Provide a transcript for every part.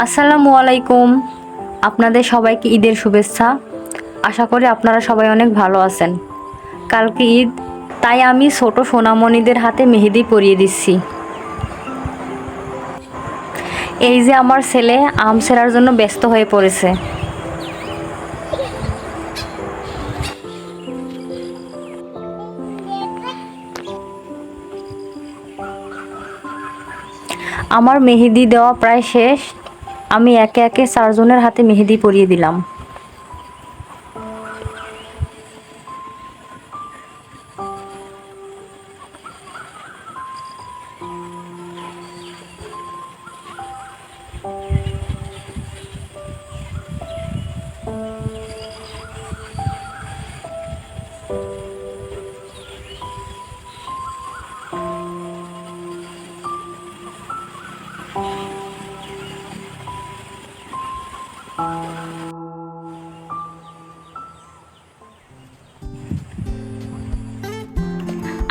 আসসালামু আলাইকুম। আপনাদের সবাইকে ঈদের শুভেচ্ছা। আশা করি আপনারা সবাই অনেক ভালো আছেন। কালকে ঈদ, তাই আমি ছোট সোনামণিদের হাতে মেহেদি পরিয়ে দিচ্ছি। এই যে আমার ছেলে, আম সেরার জন্য ব্যস্ত হয়ে পড়েছে। আমার মেহেদি দেওয়া প্রায় শেষ। আমি একে একে চারজনের হাতে মেহেদি পরিয়ে দিলাম।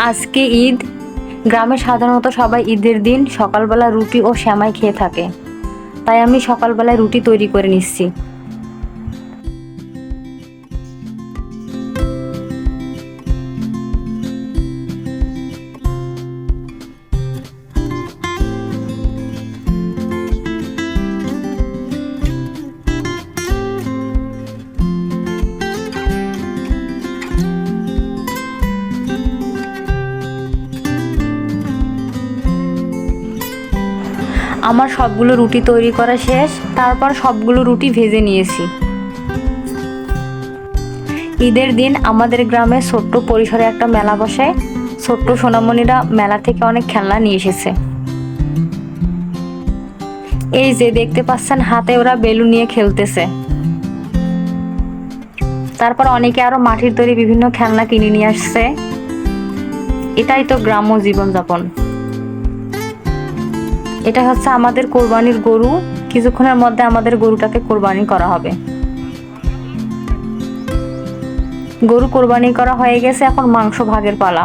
আজকে ঈদ। গ্রামে সাধারণত সবাই ঈদের দিন সকালবেলা রুটি ও শ্যামাই খেয়ে থাকে। তাই আমি সকালবেলায় রুটি তৈরি করে নিচ্ছি। আমার সবগুলো রুটি তৈরি করা শেষ, তারপর সবগুলো রুটি ভেজে নিয়েছি। ঈদের দিন আমাদের গ্রামে ছোট্ট পরিসরে একটা মেলা বসে। ছোট্ট সোনামণিরা মেলা থেকে অনেক খেলনা নিয়ে এসেছে। এই যে দেখতে পাচ্ছেন, হাতে ওরা বেলুন নিয়ে খেলতেছে। তারপর অনেকে আরও মাটির তৈরি বিভিন্ন খেলনা কিনে নিয়ে আসছে। এটাই তো গ্রাম্য জীবনযাপন। এটা হচ্ছে আমাদের কোরবানির গরু। কিছুক্ষণের মধ্যে আমাদের গরুটাকে কোরবানি করা হবে। গরু কোরবানি করা হয়ে গেছে, এখন মাংস ভাগের পালা।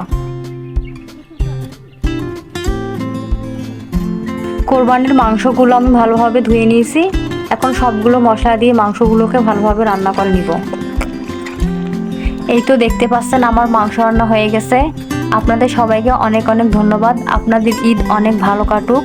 কোরবানির মাংসগুলো আমি ভালোভাবে ধুয়ে নিয়েছি। এখন সবগুলো মশলা দিয়ে মাংসগুলোকে ভালোভাবে রান্না করে নিব। এই তো দেখতে পাচ্ছেন আমার মাংস রান্না হয়ে গেছে। আপনাদের সবাইকে অনেক অনেক ধন্যবাদ। আপনাদের ঈদ অনেক ভালো কাটুক।